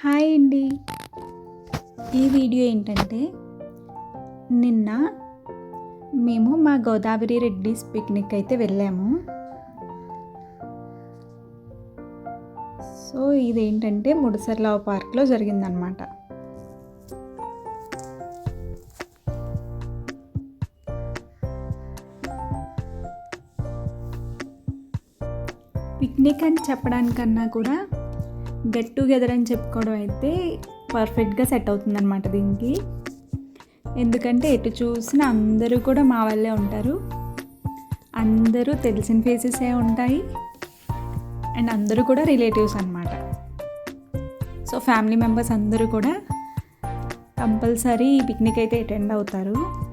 Hi అండి. ఈ video ఏంటంటే నిన్న మేము మా గోదావరి రెడ్డిస్ పిక్నిక్ అయితే వెళ్ళాము. సో ఇదేంటంటే ముడసర్లావ్ పార్క్లో జరిగిందనమాట పిక్నిక్ అని చెప్పడానికన్నా కూడా గెట్ టుగెదర్ అని చెప్పుకోవడం అయితే పర్ఫెక్ట్గా సెట్ అవుతుందన్నమాట దీనికి. ఎందుకంటే ఎటు చూసినా అందరూ కూడా మా వాళ్ళే ఉంటారు. అందరూ తెలిసిన ఫేసెసే ఉంటాయి. అండ్ అందరూ కూడా రిలేటివ్స్ అనమాట సో ఫ్యామిలీ మెంబర్స్ అందరూ కూడా కంపల్సరీ ఈ పిక్నిక్ అయితే అటెండ్ అవుతారు.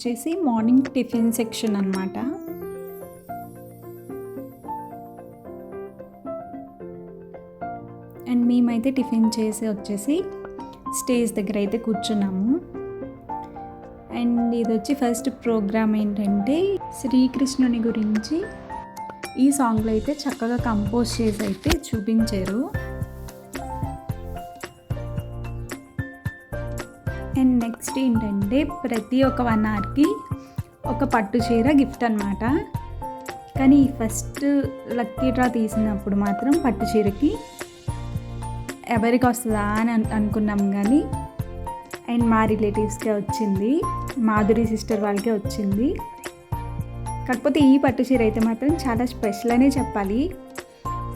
వచ్చేసి మార్నింగ్ టిఫిన్ సెక్షన్ అనమాట అండ్ మేమైతే టిఫిన్ చేసి వచ్చేసి స్టేజ్ దగ్గర అయితే కూర్చున్నాము. అండ్ ఇది వచ్చి ఫస్ట్ ప్రోగ్రామ్ ఏంటంటే శ్రీకృష్ణుని గురించి ఈ సాంగ్లో అయితే చక్కగా కంపోజ్ చేసి అయితే చూపించారు. అండ్ నెక్స్ట్ ఏంటంటే ప్రతి ఒక్క వన్ అవర్కి ఒక పట్టు చీర గిఫ్ట్ అనమాట కానీ ఫస్ట్ లక్కీ డ్రా తీసినప్పుడు మాత్రం పట్టు చీరకి ఎవరికి వస్తుందా అని అనుకున్నాం కానీ అండ్ మా రిలేటివ్స్కే వచ్చింది మాధురి సిస్టర్ వాళ్ళకే వచ్చింది. కాకపోతే ఈ పట్టు చీర అయితే మాత్రం చాలా స్పెషల్ అనే చెప్పాలి.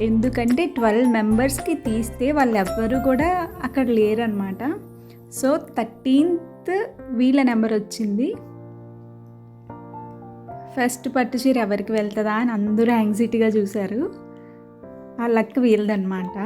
ఎందుకంటే ట్వెల్వ్ మెంబర్స్కి తీస్తే వాళ్ళు ఎవ్వరు కూడా అక్కడ లేరనమాట సో థర్టీన్త్ వీళ్ళ నెంబర్ వచ్చింది. ఫస్ట్ పట్టు చీర ఎవరికి వెళ్తుందా అని అందరూ యాంగ్జైటీగా చూశారు. ఆ లక్ వీళ్ళదనమాట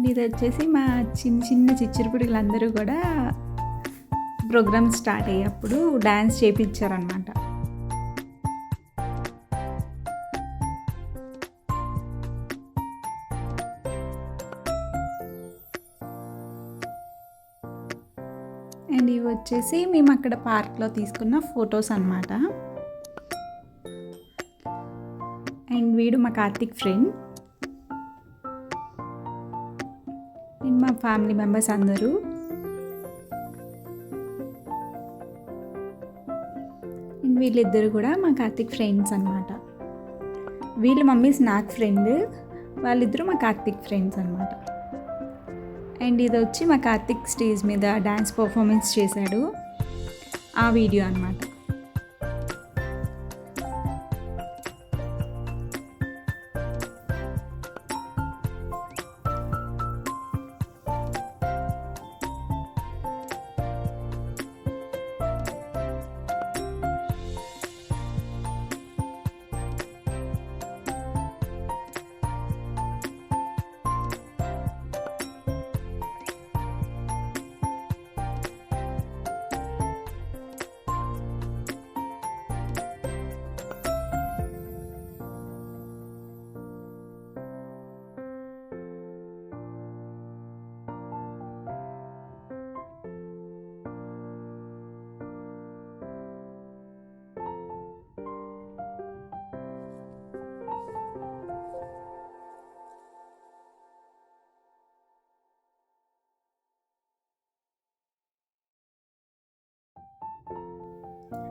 అండ్ ఇది వచ్చేసి మా చిన్న చిన్న చిచ్చురుపుడిలందరూ కూడా ప్రోగ్రామ్ స్టార్ట్ అయ్యేప్పుడు డ్యాన్స్ చేపించారనమాట అండ్ ఇవి వచ్చేసి మేము అక్కడ పార్క్లో తీసుకున్న ఫొటోస్ అనమాట అండ్ వీడు మా కార్తిక్ ఫ్రెండ్. ఫ్యామిలీ మెంబర్స్ అందరూ. వీళ్ళిద్దరు కూడా మా కార్తిక్ ఫ్రెండ్స్ అనమాట వీళ్ళ మమ్మీస్ స్నాక్ ఫ్రెండ్ వాళ్ళిద్దరూ మా కార్తిక్ ఫ్రెండ్స్ అనమాట అండ్ ఇది వచ్చి మా కార్తిక్ స్టేజ్ మీద డ్యాన్స్ పర్ఫార్మెన్స్ చేశాడు. ఆ వీడియో అనమాట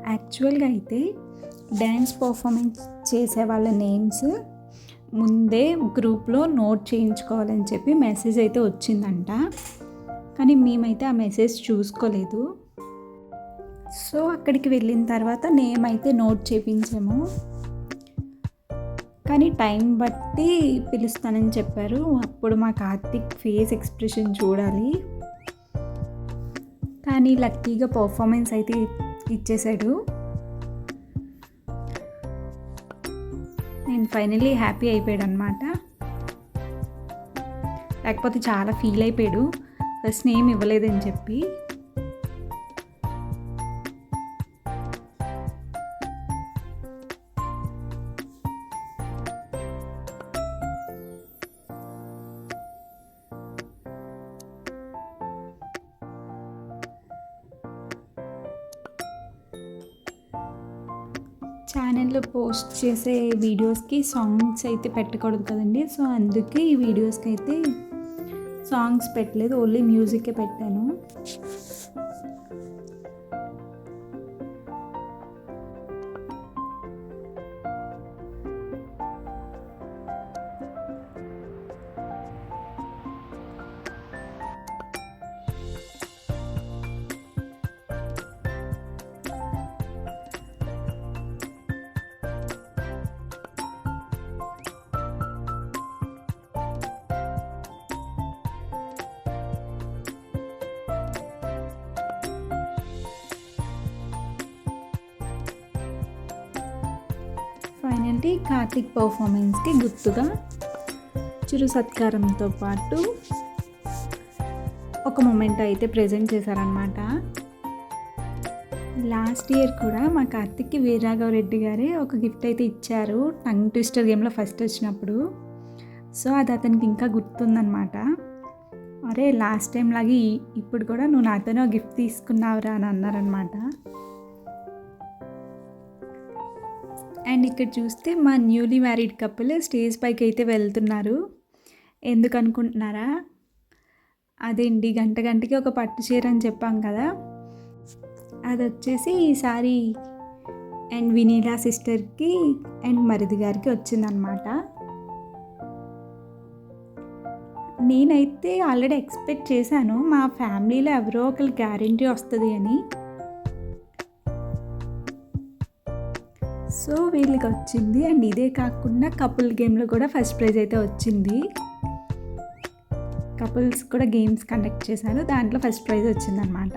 యాక్చువల్గా అయితే డ్యాన్స్ పర్ఫార్మెన్స్ చేసే వాళ్ళ నేమ్స్ ముందే గ్రూప్లో నోట్ చేయించుకోవాలని చెప్పి మెసేజ్ అయితే వచ్చిందంట. కానీ మేమైతే ఆ మెసేజ్ చూసుకోలేదు. సో అక్కడికి వెళ్ళిన తర్వాత నేమ్ అయితే నోట్ చేయించాము. కానీ టైం బట్టి పిలుస్తానని చెప్పారు. అప్పుడు మా కార్తిక్ ఫేస్ ఎక్స్ప్రెషన్ చూడాలి. కానీ లక్కీగా పర్ఫార్మెన్స్ అయితే ఇచ్చేసాడు. నేను ఫైనలీ హ్యాపీ అయిపోయాడు అనమాట లేకపోతే చాలా ఫీల్ అయిపోయాడు. ఫస్ట్ నేమ్ ఇవ్వలేదని చెప్పి. ఛానల్లో పోస్ట్ చేసే వీడియోస్కి సాంగ్స్ అయితే పెట్టకూడదు కదండి. సో అందుకే ఈ వీడియోస్కి అయితే సాంగ్స్ పెట్టలేదు ఓన్లీ మ్యూజికే పెట్టాను. ఫైనల్లీ కార్తిక్ పర్ఫార్మెన్స్కి గుర్తుగా చిరు సత్కారంతో పాటు ఒక మూమెంట్ అయితే ప్రజెంట్ చేశారనమాట లాస్ట్ ఇయర్ కూడా మా కార్తిక్కి వీరాఘవరెడ్డి గారే ఒక గిఫ్ట్ అయితే ఇచ్చారు. టంగ్ ట్విస్టర్ గేమ్లో ఫస్ట్ వచ్చినప్పుడు. సో అది అతనికి ఇంకా గుర్తుందనమాట అరే లాస్ట్ టైం లాగే ఇప్పుడు కూడా నువ్వు నాతోనే ఒక గిఫ్ట్ తీసుకున్నావురా అని అన్నారనమాట అండ్ ఇక్కడ చూస్తే మా న్యూలీ మ్యారీడ్ కపుల్ స్టేజ్ పైకి అయితే వెళ్తున్నారు. ఎందుకు అనుకుంటున్నారా? అదేంటి గంట గంటకి ఒక పట్టు చీర అని చెప్పాం కదా. అది వచ్చేసి ఈసారి అండ్ వినీలా సిస్టర్కి అండ్ మరిది గారికి వచ్చిందనమాట నేనైతే ఆల్రెడీ ఎక్స్పెక్ట్ చేశాను మా ఫ్యామిలీలో ఎవరో ఒకరు గ్యారంటీ వస్తుంది అని. సో వీళ్ళకి వచ్చింది. అండ్ ఇదే కాకుండా కపుల్ గేమ్లో కూడా ఫస్ట్ ప్రైజ్ అయితే వచ్చింది. కపుల్స్ కూడా గేమ్స్ కండక్ట్ చేశారు. దాంట్లో ఫస్ట్ ప్రైజ్ వచ్చిందనమాట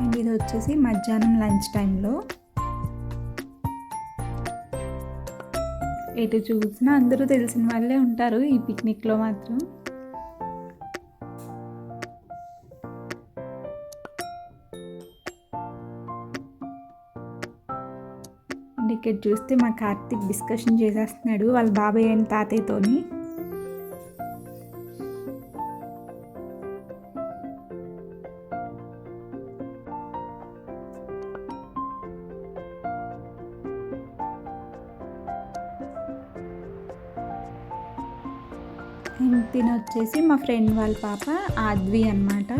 అండ్ ఇది వచ్చేసి మధ్యాహ్నం లంచ్ టైంలో ఎటు చూసినా అందరూ తెలిసిన వాళ్ళే ఉంటారు ఈ పిక్నిక్లో మాత్రం. ఇక్కడ చూస్తే మా కార్తీక్ డిస్కషన్ చేసేస్తున్నాడు వాళ్ళ బాబాయ్ అండ్ తాతయ్యతోని. వచ్చేసి మా ఫ్రెండ్ వాళ్ళ పాప ఆద్వి అన్నమాట.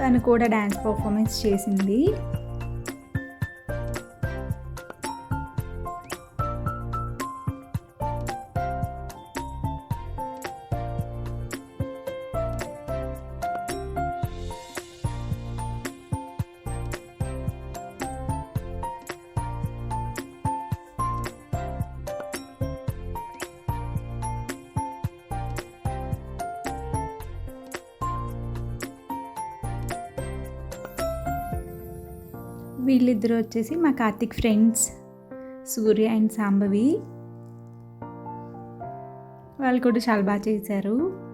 తను కూడా డ్యాన్స్ పర్ఫార్మెన్స్ చేసింది. వీళ్ళిద్దరు వచ్చేసి మా కార్తిక్ ఫ్రెండ్స్ సూర్య అండ్ సాంబవి. వాళ్ళు కూడా చాలా బాగా చేశారు.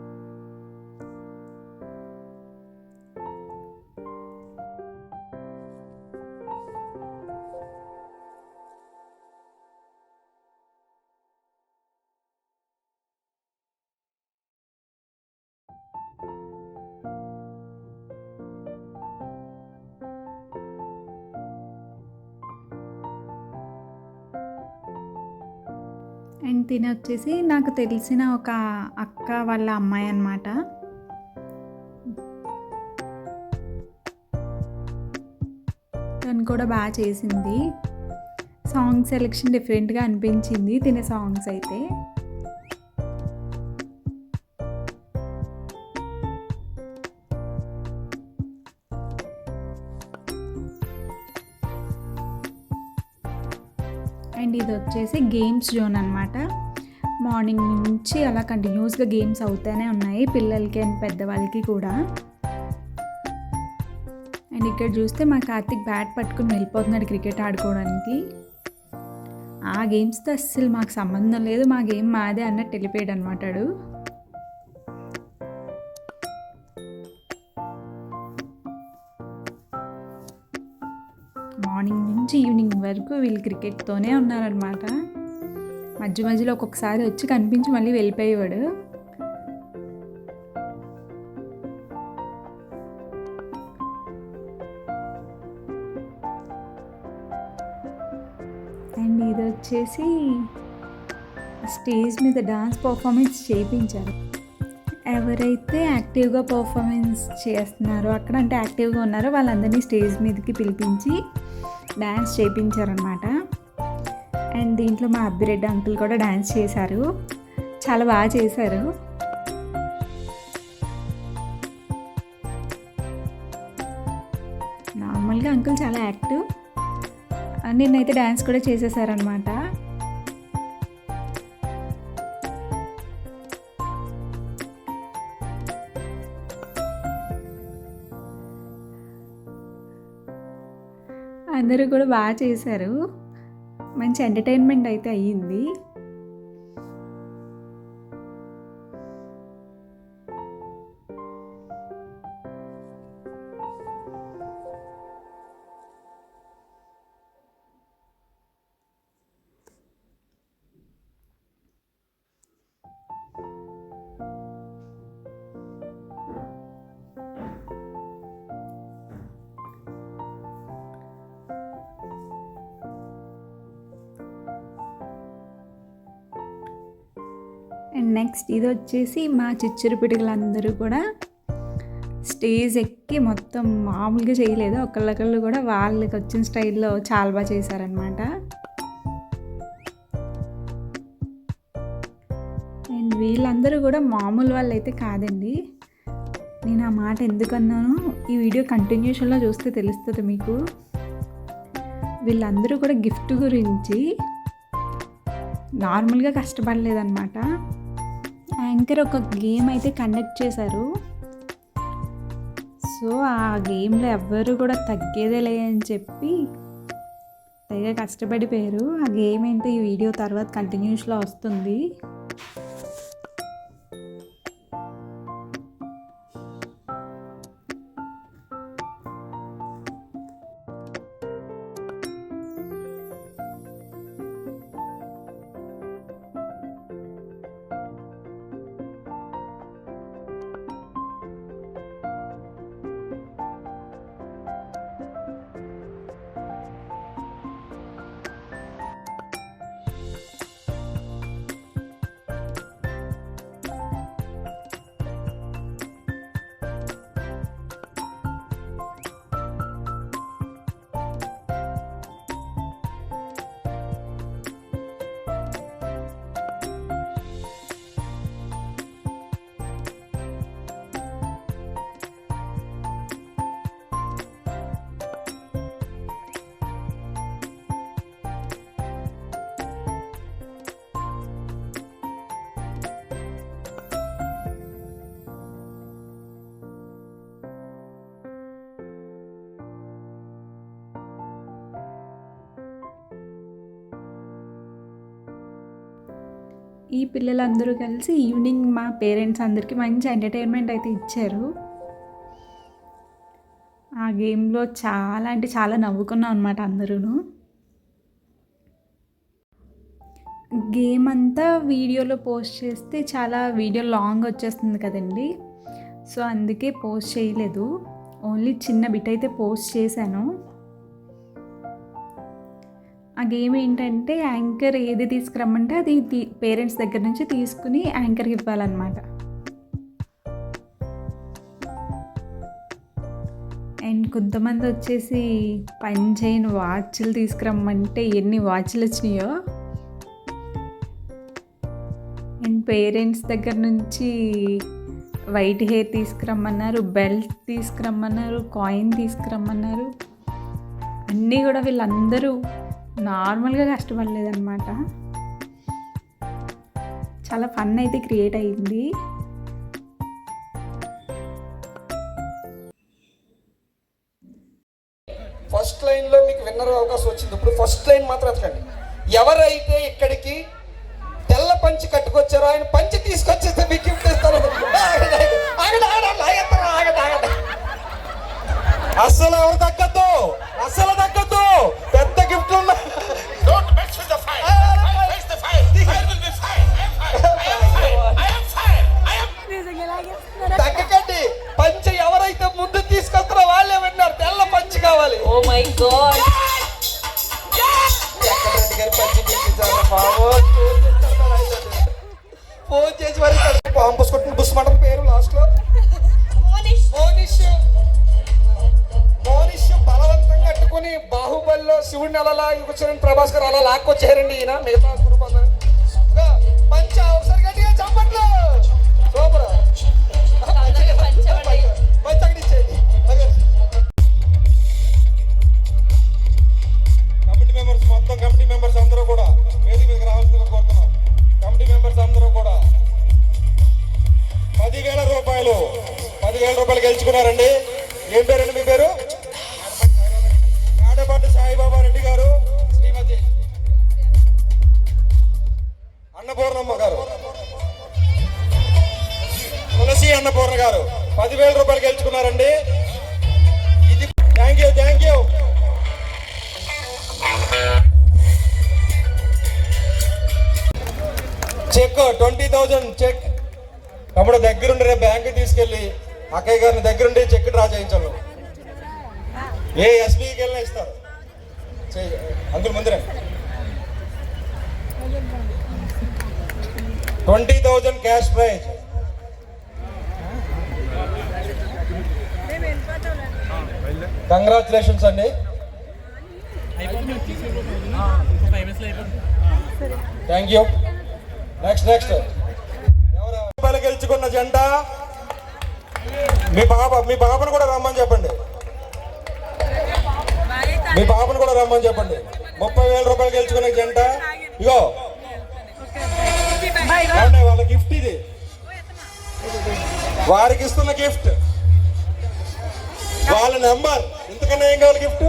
తిని వచ్చేసి నాకు తెలిసిన ఒక అక్క వాళ్ళ అమ్మాయి అన్నమాట. తను కూడా బాగా చేసింది. సాంగ్ సెలెక్షన్ డిఫరెంట్గా అనిపించింది తినే సాంగ్స్ అయితే. అండ్ ఇది వచ్చేసి గేమ్స్ జోన్ అనమాట మార్నింగ్ నుంచి అలా కంటిన్యూస్గా గేమ్స్ అవుతూనే ఉన్నాయి. పిల్లలకి అండ్ పెద్దవాళ్ళకి కూడా. అండ్ ఇక్కడ చూస్తే మా కార్తిక్ బ్యాట్ పట్టుకుని వెళ్ళిపోతున్నాడు క్రికెట్ ఆడుకోవడానికి. ఆ గేమ్స్తో అస్సలు మాకు సంబంధం లేదు. మా గేమ్ మాదే అన్నట్టు వెళ్ళిపోయాడు అనమాటాడు మార్నింగ్ నుంచి ఈవినింగ్ వరకు వీళ్ళు క్రికెట్తోనే ఉన్నారనమాట. మధ్య మధ్యలో ఒక్కొక్కసారి వచ్చి కనిపించి మళ్ళీ వెళ్ళిపోయేవాడు. అండ్ ఇది వచ్చేసి స్టేజ్ మీద డాన్స్ పర్ఫార్మెన్స్ చేయించారు. ఎవరైతే యాక్టివ్గా పర్ఫార్మెన్స్ చేస్తున్నారో అక్కడ అంటే యాక్టివ్గా ఉన్నారో వాళ్ళందరినీ స్టేజ్ మీదకి పిలిపించి డ్యాన్స్ చేయించారనమాట అండ్ దీంట్లో మా అబ్బిరెడ్డి అంకుల్ కూడా డ్యాన్స్ చేశారు. చాలా బాగా చేశారు. నార్మల్గా అంకుల్ చాలా యాక్టివ్. నిన్నైతే డ్యాన్స్ కూడా చేసేసారనమాట అందరూ కూడా బాగా చేశారు. మంచి ఎంటర్టైన్మెంట్ అయితే అయ్యింది. అండ్ నెక్స్ట్ ఇది వచ్చేసి మా చిచ్చురు పిడుగులందరూ కూడా స్టేజ్ ఎక్కి మొత్తం మామూలుగా చేయలేదు. ఒకళ్ళొకళ్ళు కూడా వాళ్ళకి వచ్చిన స్టైల్లో చాలా బాగా చేశారనమాట అండ్ వీళ్ళందరూ కూడా మామూలు వాళ్ళు అయితే కాదండి. నేను ఆ మాట ఎందుకన్నాను ఈ వీడియో కంటిన్యూషన్లో చూస్తే తెలుస్తుంది మీకు. వీళ్ళందరూ కూడా గిఫ్ట్ గురించి నార్మల్గా కష్టపడలేదన్నమాట. యాంకర్ ఒక గేమ్ అయితే కండక్ట్ చేశారు. సో ఆ గేమ్లో ఎవ్వరు కూడా తగ్గేదే లే అని చెప్పి తెగ కష్టపడిపోయారు. ఆ గేమ్ ఏంటో? ఈ వీడియో తర్వాత కంటిన్యూస్లో వస్తుంది. ఈ పిల్లలందరూ కలిసి ఈవినింగ్ మా పేరెంట్స్ అందరికీ మంచి ఎంటర్టైన్మెంట్ అయితే ఇచ్చారు. ఆ గేమ్లో చాలా అంటే చాలా నవ్వుకున్నాం అనమాట అందరూ గేమ్ అంతా వీడియోలో పోస్ట్ చేస్తే చాలా వీడియో లాంగ్ వచ్చేస్తుంది కదండి. సో అందుకే పోస్ట్ చేయలేదు. ఓన్లీ చిన్న బిట్ అయితే పోస్ట్ చేశాను. ఆ గేమ్ ఏంటంటే యాంకర్ ఏది తీసుకురమ్మంటే అది పేరెంట్స్ దగ్గర నుంచి తీసుకుని యాంకర్కి ఇవ్వాలన్నమాట. అండ్ కొంతమంది వచ్చేసి పని చేయని వాచ్లు తీసుకురమ్మంటే ఎన్ని వాచ్లు వచ్చినాయో. అండ్ పేరెంట్స్ దగ్గర నుంచి వైట్ హెయిర్ తీసుకురమ్మన్నారు బెల్ట్ తీసుకురమ్మన్నారు కాయిన్ తీసుకురమ్మన్నారు. అన్నీ కూడా వీళ్ళందరూ నార్మల్గా కష్టపడలేదన్నమాట. చాలా ఫన్ అయితే క్రియేట్ అయ్యింది ఫస్ట్ లైన్లో మీకు విన్నర్ అవకాశం వచ్చింది. ఇప్పుడు ఫస్ట్ లైన్ మాత్రం ఎత్తకండి. ఎవరైతే ఇక్కడికి తెల్ల పంచి కట్టుకొచ్చారో ఆయన పంచి తీసుకొచ్చేస్తే మీకు గిఫ్ట్ ఇస్తారు అసలు అస్సలు ఎవరు తగ్గద్దు. పదివేల రూపాయలు గెలుచుకున్నారండి. ఇది thank you thank you. Cheque twenty thousand cheque. తమ్ముడు దగ్గరుండి రేపు బ్యాంకు తీసుకెళ్ళి అక్కయ్య గారిని దగ్గరుండి చెక్ డ్రా చేయించాలి. ఏ ఎస్బీకి వెళ్ళినా ఇస్తారు. అందుకు ముందరే. Twenty thousand cash prize. Congratulations అండి. థ్యాంక్ యూ నెక్స్ట్ నెక్స్ట్ ఎవరు రూపాయలు గెలుచుకున్న జంట మీ పాప మీ పాపను కూడా రమ్మని చెప్పండి. మీ పాపను కూడా రమ్మని చెప్పండి. ముప్పై వేల రూపాయలు గెలుచుకున్న జంట ఇగో. వాళ్ళ గిఫ్ట్ ఇది? వారికి ఇస్తున్న గిఫ్ట్. వాళ్ళ నెంబర్. ఎంతకన్నా ఏం కావాలి గిఫ్ట్?